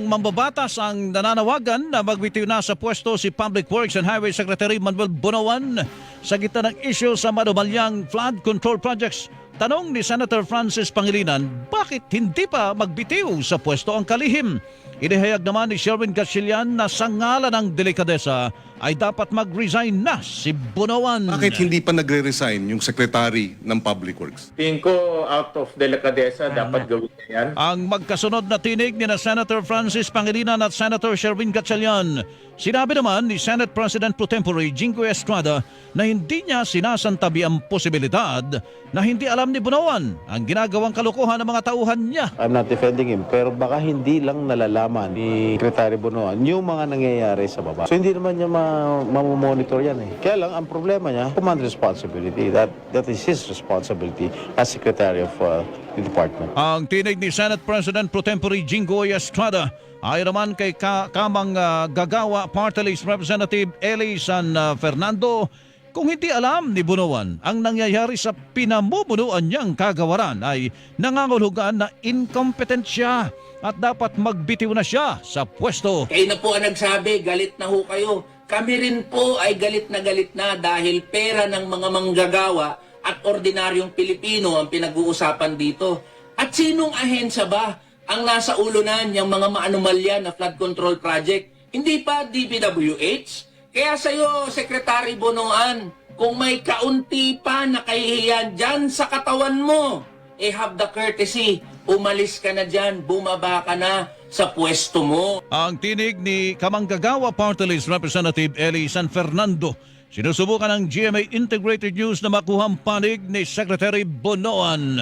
ng mambabatas ang nananawagan na magbitiw na sa pwesto si Public Works and Highway Secretary Manuel Bonawan sa gitna ng issue sa manumalyang flood control projects. Tanong ni Senator Francis Pangilinan, bakit hindi pa magbitiw sa pwesto ang kalihim? Inihayag naman ni Sherwin Gatchilian na sa ngalan ng delikadesa ay dapat mag-resign na si Bonawan. Bakit hindi pa nagre-resign yung secretary ng Public Works? Tingin ko out of delicadeza dapat gawin niya yan. Ang magkasunod na tinig ni na Senator Francis Pangilinan at Senator Sherwin Gatchalian. Sinabi naman ni Senate President Pro Tempore Jingo Estrada na hindi niya sinasantabi ang posibilidad na hindi alam ni Bunawan ang ginagawang kalukuhan ng mga tauhan niya. I'm not defending him, pero baka hindi lang nalalaman ni Secretary Bonoan yung mga nangyayari sa baba. So hindi naman niya ma- mamomonitor yan eh. Kaya lang, ang problema niya, command responsibility. That, that is his responsibility as Secretary of uh, the Department. Ang tinig ni Senate President Pro Tempore Jingo Estrada ay naman kay ka- kamang ah, gagawa Party List Representative Elisan ah, Fernando kung hindi alam ni Bunuan ang nangyayari sa pinamumunuan niyang kagawaran ay nangangulugan na incompetent siya at dapat magbitiw na siya sa pwesto. Kayo na po ang nagsabi, galit na ho kayo. Kami rin po ay galit na galit na dahil pera ng mga manggagawa at ordinaryong Pilipino ang pinag-uusapan dito. At sinong ahensya ba ang nasa ulo na niyang mga maanumalya na flood control project? Hindi pa DPWH? Kaya sa'yo, Secretary Bonoan, kung may kaunti pa na kahihiyan dyan sa katawan mo, eh have the courtesy, umalis ka na dyan, bumaba ka na sa pwesto mo. Ang tinig ni Kamanggagawa Party List Representative Eli San Fernando. Sinusubukan ng GMA Integrated News na makuhang panig ni Secretary Bonoan.